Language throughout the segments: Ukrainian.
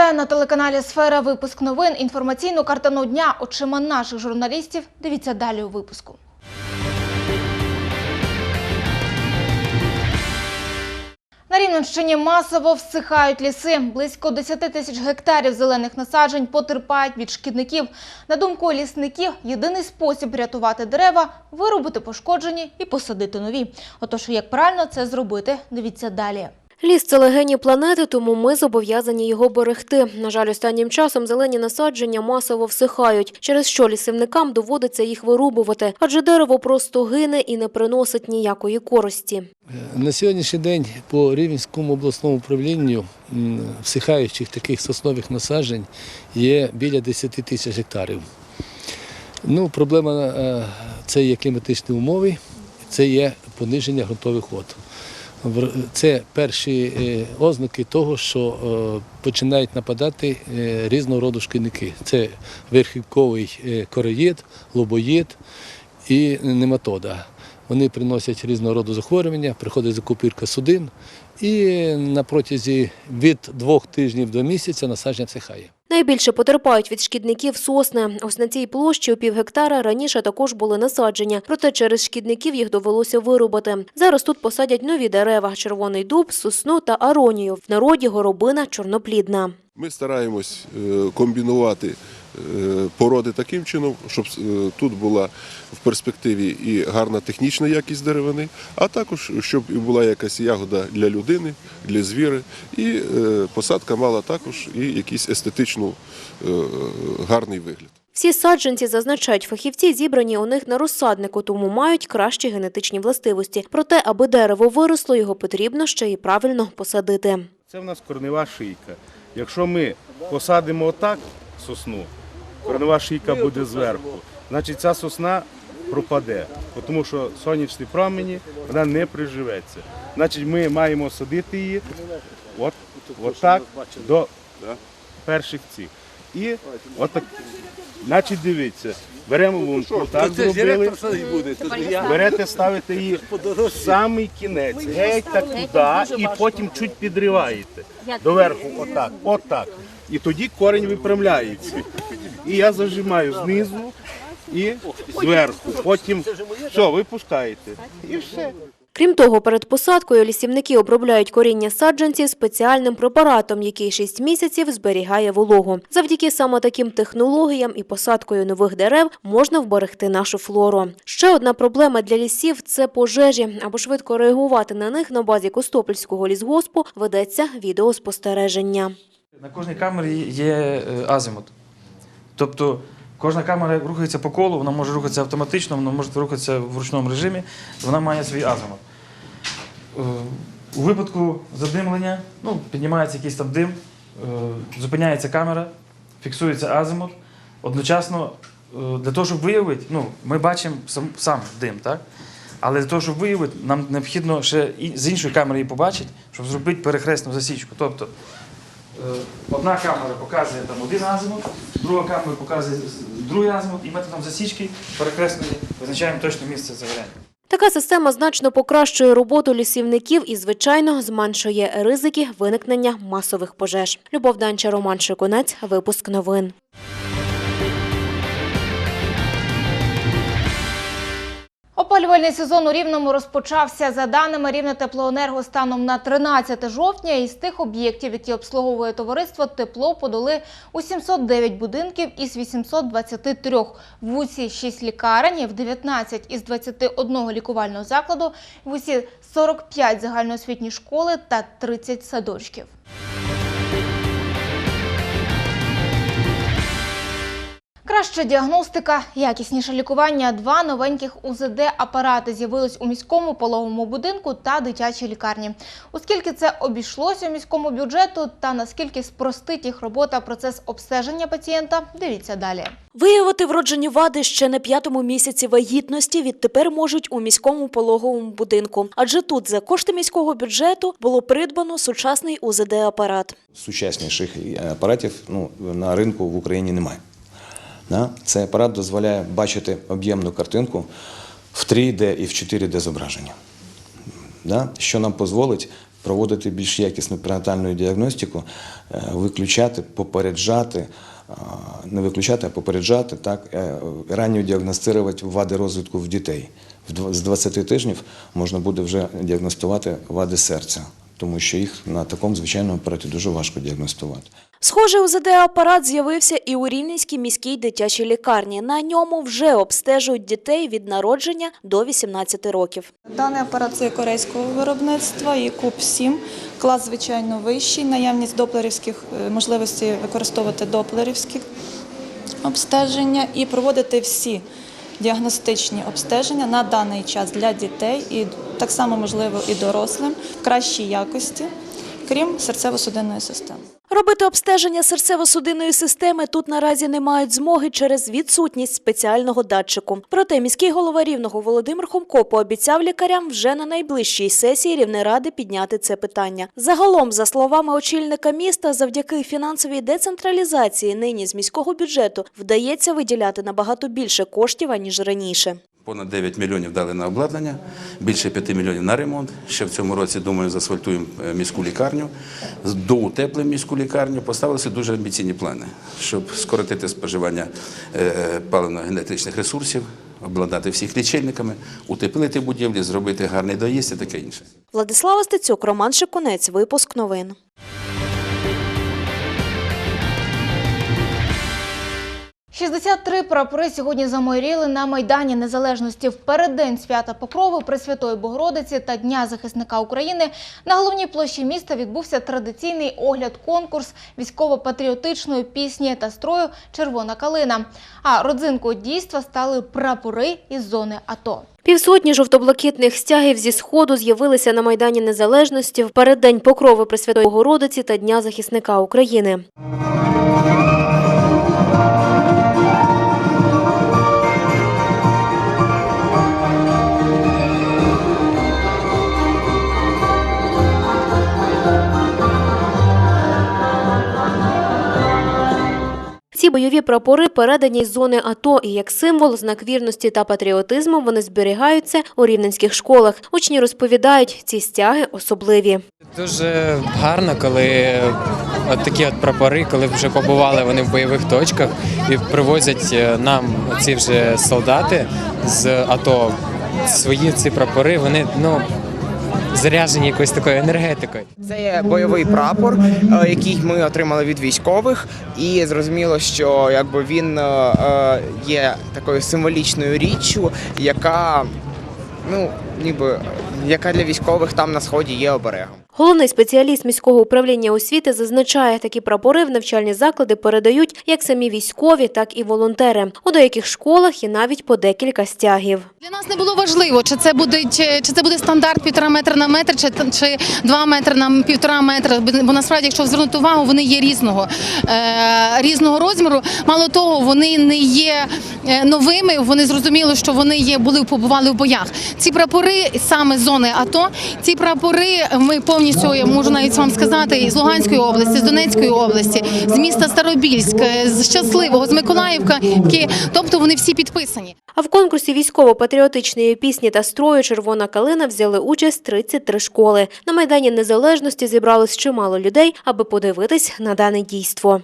Вітаю на телеканалі Сфера. Випуск новин. Інформаційну картину дня очима наших журналістів. Дивіться далі у випуску. На Рівненщині масово всихають ліси. Близько 10 тисяч гектарів зелених насаджень потерпають від шкідників. На думку лісників, єдиний спосіб рятувати дерева – вирубити пошкоджені і посадити нові. Отож, як правильно це зробити, дивіться далі. Ліс це легені планети, тому ми зобов'язані його берегти. На жаль, останнім часом зелені насадження масово всихають, через що лісівникам доводиться їх вирубувати, адже дерево просто гине і не приносить ніякої користі. На сьогоднішній день по Рівненському обласному управлінню всихаючих таких соснових насаджень є біля 10 тисяч гектарів. Ну, проблема е, це є кліматичні умови, це є пониження ґрунтових вод. Це перші е, ознаки того, що е, починають нападати е, різного роду шкідники. Це верхівковий короїд, лобоїд і нематода. Вони приносять різного роду захворювання, приходить закупірка судин, і на протязі від двох тижнів до місяця насадження всихає. Найбільше потерпають від шкідників сосни. Ось на цій площі у півгектара раніше також були насадження, проте через шкідників їх довелося вирубати. Зараз тут посадять нові дерева – червоний дуб, сосну та аронію. В народі горобина чорноплідна. Ми стараємось е, комбінувати породи таким чином, щоб е, тут була в перспективі і гарна технічна якість деревини, а також щоб і була якась ягода для людини, для звіри, і е, посадка мала також і якийсь естетично е, гарний вигляд. Всі саджанці, зазначають фахівці, зібрані у них на розсаднику, тому мають кращі генетичні властивості. Проте, аби дерево виросло, його потрібно ще й правильно посадити. Це в нас корнева шийка. Якщо ми посадимо отак сосну, корнева шийка буде зверху, значить ця сосна пропаде, тому що сонячні промені вона не приживеться. Значить, ми маємо садити її от, от так до перших цих. І от так, значить, дивіться, беремо лунку, так зробили, берете, ставите її в самий кінець, геть так туди, і потім чуть підриваєте. Доверху, отак, отак. І тоді корінь випрямляється. І я зажимаю знизу і зверху. Потім все, випускаєте. І все. Крім того, перед посадкою лісівники обробляють коріння саджанців спеціальним препаратом, який 6 місяців зберігає вологу. Завдяки саме таким технологіям і посадкою нових дерев можна вберегти нашу флору. Ще одна проблема для лісів це пожежі. Аби швидко реагувати на них на базі Костопільського лісгоспу ведеться відеоспостереження. На кожній камері є е, азимут. Тобто кожна камера рухається по колу, вона може рухатися автоматично, вона може рухатися в ручному режимі, вона має свій азимут. Е, У випадку задимлення ну, піднімається якийсь там дим, е, зупиняється камера, фіксується азимут. Одночасно, е, для того, щоб виявити, ну, ми бачимо сам, сам дим, так? Але для того, щоб виявити, нам необхідно ще з іншої камери її побачити, щоб зробити перехресну засічку. Тобто Одна камера показує там один азимут, друга камера показує другий азимут, і методом засічки перекреслення визначаємо точне місце загоряння. Така система значно покращує роботу лісівників і, звичайно, зменшує ризики виникнення масових пожеж. Любов Данча, Роман Шикунець, випуск новин. Опалювальний сезон у Рівному розпочався за даними Рівне теплоенерго станом на 13 жовтня. Із тих об'єктів, які обслуговує товариство, тепло подали у 709 будинків із 823. В УСі 6 лікарень, в 19 із 21 лікувального закладу, в УСі 45 загальноосвітні школи та 30 садочків. Краща діагностика, якісніше лікування. Два новеньких УЗД-апарати з'явились у міському пологовому будинку та дитячій лікарні. Оскільки це обійшлося міському бюджету та наскільки спростить їх робота процес обстеження пацієнта, дивіться далі. Виявити вроджені вади ще на п'ятому місяці вагітності відтепер можуть у міському пологовому будинку. Адже тут за кошти міського бюджету було придбано сучасний УЗД-апарат. сучасніших апаратів ну, на ринку в Україні немає. Цей апарат дозволяє бачити об'ємну картинку в 3D і в 4D зображення, що нам дозволить проводити більш якісну пренатальну діагностику, е, виключати, попереджати, не виключати, а попереджати, так, е, ранньо діагностувати вади розвитку в дітей. З 20 тижнів можна буде вже діагностувати вади серця, тому що їх на такому звичайному апараті дуже важко діагностувати. Схожий УЗД-апарат з'явився і у Рівненській міській дитячій лікарні. На ньому вже обстежують дітей від народження до 18 років. Даний апарат це корейського виробництва і куб 7 клас звичайно вищий. Наявність доплерівських е, можливості використовувати доплерівські обстеження і проводити всі діагностичні обстеження на даний час для дітей і так само можливо і дорослим в кращій якості, крім серцево-судинної системи. Робити обстеження серцево-судинної системи тут наразі не мають змоги через відсутність спеціального датчику. Проте міський голова Рівного Володимир Хомко пообіцяв лікарям вже на найближчій сесії Рівнеради підняти це питання. Загалом, за словами очільника міста, завдяки фінансовій децентралізації нині з міського бюджету вдається виділяти набагато більше коштів аніж раніше. Понад 9 мільйонів дали на обладнання, більше 5 мільйонів на ремонт. Ще в цьому році, думаю, заасфальтуємо е, міську лікарню, доутеплимо міську лікарню. Поставилися дуже амбіційні плани, щоб скоротити споживання е, паливно-генетичних ресурсів, обладнати всіх лічильниками, утеплити будівлі, зробити гарний доїзд і таке інше. Владислава Стецюк, Роман Шикунець, випуск новин. – 63 прапори сьогодні замайоріли на Майдані Незалежності. В переддень свята Покрови Пресвятої Богородиці та Дня захисника України на головній площі міста відбувся традиційний огляд-конкурс військово-патріотичної пісні та строю «Червона калина». А родзинкою дійства стали прапори із зони АТО. Півсотні жовто-блакитних стягів зі сходу з'явилися на Майдані Незалежності в переддень покрови Пресвятої Богородиці та Дня захисника України. Бойові прапори передані з зони АТО і як символ, знак вірності та патріотизму вони зберігаються у рівненських школах. Учні розповідають, ці стяги особливі. Дуже гарно, коли от такі от прапори, коли вже побували вони в бойових точках і привозять е, нам ці вже солдати з АТО свої ці прапори, вони ну заряджені якоюсь такою енергетикою. Це є бойовий прапор, е, який ми отримали від військових, і зрозуміло, що якби він е, е, є такою символічною річчю, яка ну ніби яка для військових там на сході є оберегом. Головний спеціаліст міського управління освіти зазначає, такі прапори в навчальні заклади передають як самі військові, так і волонтери. У деяких школах є навіть по декілька стягів. Для нас не було важливо, чи це буде чи, чи це буде стандарт півтора метра на метр, чи, чи два метри на півтора метра. Бо насправді, якщо звернути увагу, вони є різного е, різного розміру. Мало того, вони не є е, новими. Вони зрозуміли, що вони є, були побували в боях. Ці прапори саме зони АТО. Ці прапори ми повністю я можу навіть вам сказати з Луганської області, з Донецької області, з міста Старобільськ, з Щасливого, з Миколаївка. Тобто вони всі підписані. А в конкурсі військово-патріотичної пісні та строю Червона калина взяли участь 33 школи. На Майдані Незалежності зібралось чимало людей, аби подивитись на дане дійство.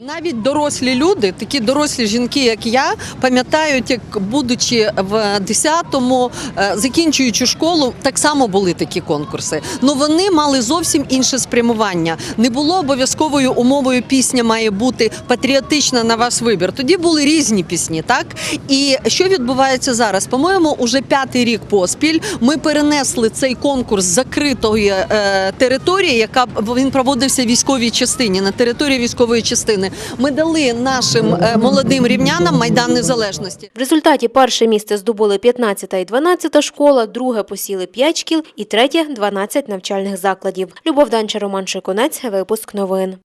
Навіть дорослі люди, такі дорослі жінки, як я, пам'ятають, як будучи в 10-му, е, закінчуючи школу, так само були такі конкурси. Ну вони мали зовсім інше спрямування. Не було обов'язковою умовою пісня має бути патріотична на ваш вибір. Тоді були різні пісні, так і що відбувається зараз? По-моєму, уже п'ятий рік поспіль ми перенесли цей конкурс закритої е, території, яка він проводився в військовій частині на території військової частини. Ми дали нашим е, молодим рівнянам майдан незалежності. В результаті перше місце здобули 15 і 12 школа, друге посіли 5 шкіл і третє – 12 навчальних закладів. Любов Данча, Роман Шиконець, випуск новин.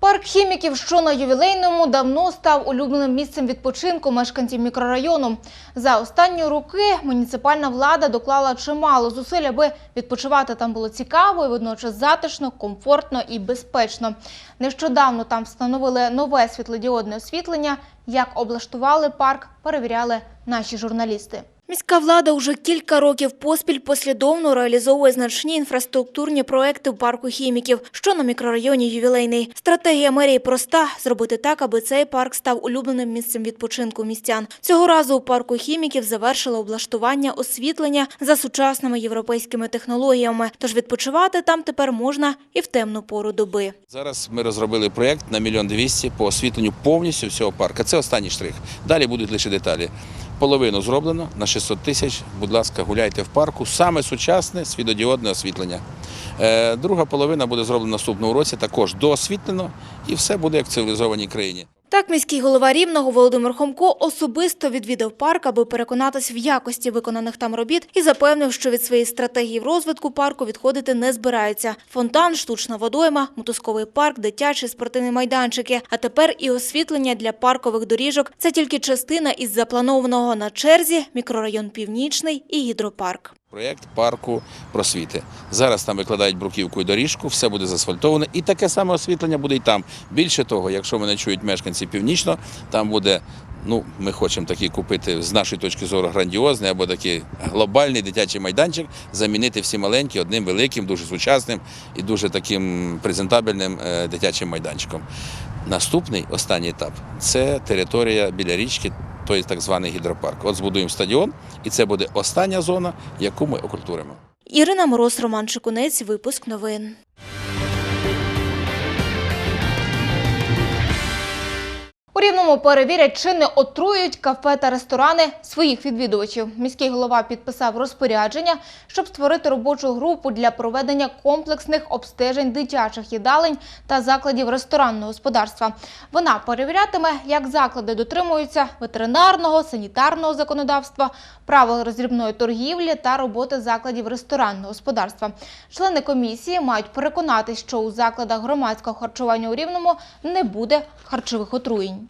Парк хіміків, що на ювілейному, давно став улюбленим місцем відпочинку мешканців мікрорайону. За останні роки муніципальна влада доклала чимало зусиль, аби відпочивати там було цікаво і водночас затишно, комфортно і безпечно. Нещодавно там встановили нове світлодіодне освітлення. Як облаштували парк, перевіряли наші журналісти. Міська влада уже кілька років поспіль послідовно реалізовує значні інфраструктурні проекти в парку хіміків, що на мікрорайоні ювілейний. Стратегія мерії проста – зробити так, аби цей парк став улюбленим місцем відпочинку містян. Цього разу у парку хіміків завершили облаштування освітлення за сучасними європейськими технологіями. Тож відпочивати там тепер можна і в темну пору доби. Зараз ми розробили проєкт на мільйон двісті по освітленню повністю всього парка. Це останній штрих. Далі будуть лише деталі. Половину зроблено на 600 тисяч. Будь ласка, гуляйте в парку. Саме сучасне світодіодне освітлення. Е, Друга половина буде зроблена в наступному році, також доосвітлено, і все буде як в цивілізованій країні. Так, міський голова Рівного Володимир Хомко особисто відвідав парк, аби переконатись в якості виконаних там робіт і запевнив, що від своєї стратегії в розвитку парку відходити не збирається. Фонтан, штучна водойма, мотузковий парк, дитячі спортивні майданчики. А тепер і освітлення для паркових доріжок – це тільки частина із запланованого на черзі мікрорайон Північний і гідропарк. Проєкт парку просвіти. Зараз там викладають бруківку і доріжку, все буде заасфальтоване. І таке саме освітлення буде і там. Більше того, якщо мене чують мешканці північно, там буде. Ну, ми хочемо такий купити з нашої точки зору грандіозний або такий глобальний дитячий майданчик, замінити всі маленькі одним великим, дуже сучасним і дуже таким презентабельним е, дитячим майданчиком. Наступний останній етап це територія біля річки, той так званий гідропарк. От збудуємо стадіон, і це буде остання зона, яку ми окультуримо. Ірина Мороз, Роман Шикунець, випуск новин. Рівному перевірять, чи не отруюють кафе та ресторани своїх відвідувачів. Міський голова підписав розпорядження, щоб створити робочу групу для проведення комплексних обстежень дитячих їдалень та закладів ресторанного господарства. Вона перевірятиме, як заклади дотримуються ветеринарного, санітарного законодавства, правил роздрібної торгівлі та роботи закладів ресторанного господарства. Члени комісії мають переконатись, що у закладах громадського харчування у Рівному не буде харчових отруєнь.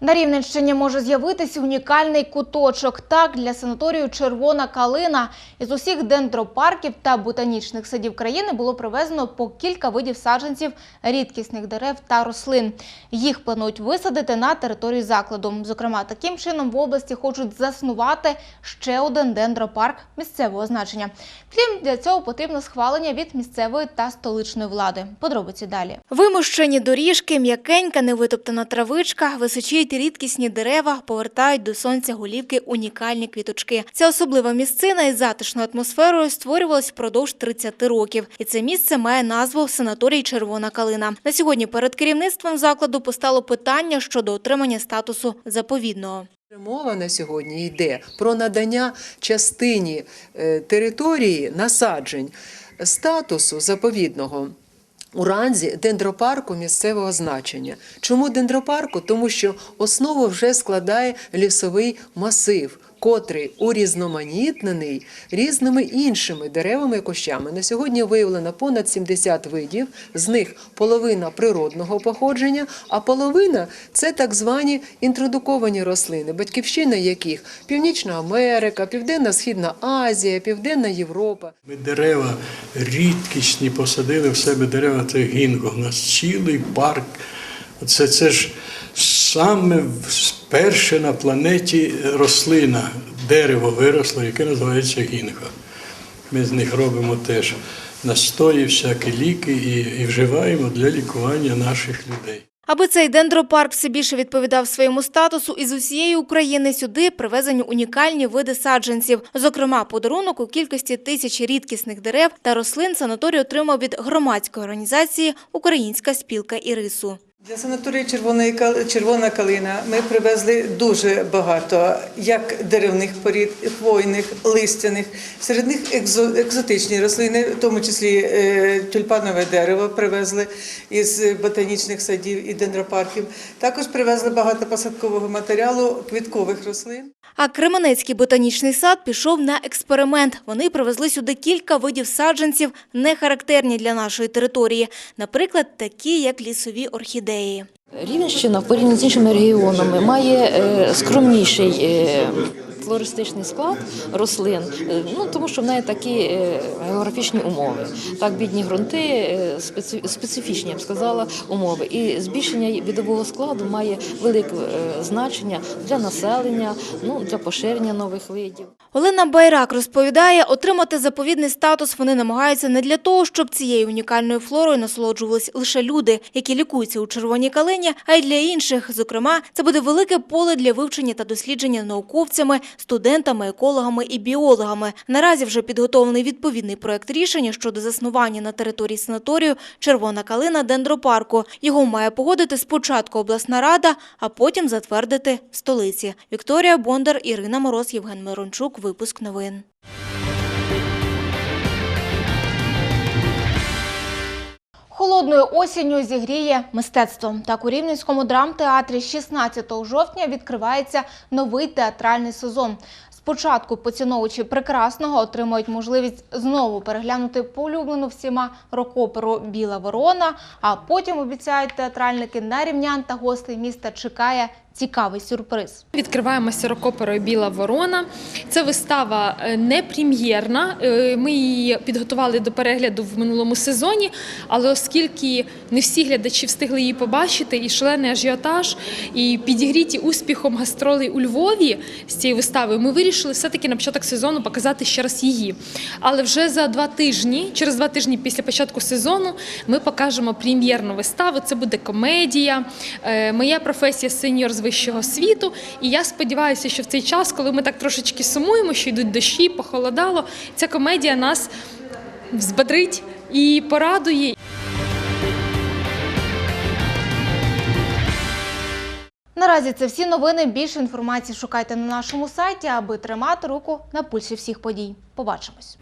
На Рівненщині може з'явитись унікальний куточок. Так, для санаторію Червона калина із усіх дендропарків та ботанічних садів країни було привезено по кілька видів саджанців рідкісних дерев та рослин. Їх планують висадити на території закладу. Зокрема, таким чином в області хочуть заснувати ще один дендропарк місцевого значення. Втім, для цього потрібно схвалення від місцевої та столичної влади. Подробиці далі. Вимощені доріжки, м'якенька, невитоптана травичка, височіють рідкісні дерева, повертають до сонця голівки унікальні квіточки. Ця особлива місцина із затишною атмосферою створювалась впродовж 30 років. І це місце має назву санаторій Червона калина. На сьогодні перед керівництвом закладу постало питання щодо отримання статусу заповідного. Мова на сьогодні йде про надання частині е, території насаджень статусу заповідного. У ранзі дендропарку місцевого значення. Чому дендропарку? Тому що основу вже складає лісовий масив, котрий урізноманітнений різними іншими деревами і кущами. На сьогодні виявлено понад 70 видів, з них половина природного походження, а половина це так звані інтродуковані рослини, батьківщина яких Північна Америка, Південно-Східна Азія, Південна Європа. Ми дерева рідкісні посадили в себе дерева це гінго. У нас цілий парк. Це, це ж саме перше на планеті рослина, дерево виросло, яке називається гінго. Ми з них робимо теж настої, всякі ліки і, і вживаємо для лікування наших людей. Аби цей дендропарк все більше відповідав своєму статусу, із усієї України сюди привезені унікальні види саджанців. Зокрема, подарунок у кількості тисячі рідкісних дерев та рослин санаторій отримав від громадської організації Українська спілка ірису. Для санаторії Червона калина ми привезли дуже багато як деревних порід, хвойних, листяних. Серед них екзо- екзотичні рослини, в тому числі е, тюльпанове дерево привезли із ботанічних садів і дендропарків. Також привезли багато посадкового матеріалу квіткових рослин. А Кременецький ботанічний сад пішов на експеримент. Вони привезли сюди кілька видів саджанців, не характерні для нашої території. Наприклад, такі, як лісові орхідеї. Рівенщина в порівнянні з іншими регіонами має е, скромніший е, флористичний склад рослин, е, ну тому що в неї такі е, географічні умови. Так, бідні ґрунти, е, специфічні, я б сказала, умови. І збільшення відового складу має велике значення для населення, ну для поширення нових видів. Олена Байрак розповідає, отримати заповідний статус вони намагаються не для того, щоб цією унікальною флорою насолоджувались лише люди, які лікуються у червоній калині, а й для інших. Зокрема, це буде велике поле для вивчення та дослідження науковцями, студентами, екологами і біологами. Наразі вже підготовлений відповідний проект рішення щодо заснування на території санаторію Червона калина дендропарку. Його має погодити спочатку обласна рада, а потім затвердити в столиці. Вікторія Бондар, Ірина Мороз, Євген Мирончук. Випуск новин. Холодною осінню зігріє мистецтво. Так у Рівненському драмтеатрі 16 жовтня відкривається новий театральний сезон. Спочатку поціновувачі прекрасного отримують можливість знову переглянути полюблену всіма рок-оперу Біла ворона. А потім обіцяють театральники на рівнян та гостей міста чекає цікавий сюрприз. Відкриваємося рок-оперою Біла Ворона. Це вистава е, не прем'єрна. Е, Ми її підготували до перегляду в минулому сезоні, але оскільки не всі глядачі встигли її побачити, і шалений ажіотаж, і підігріті успіхом гастролей у Львові з цією виставою, ми вирішили все-таки на початок сезону показати ще раз її. Але вже за два тижні, через два тижні після початку сезону, ми покажемо прем'єрну виставу. Це буде комедія. Е, Моя професія сеньор з вищого світу. І я сподіваюся, що в цей час, коли ми так трошечки сумуємо, що йдуть дощі, похолодало, ця комедія нас взбадрить і порадує. Наразі це всі новини. Більше інформації шукайте на нашому сайті, аби тримати руку на пульсі всіх подій. Побачимось.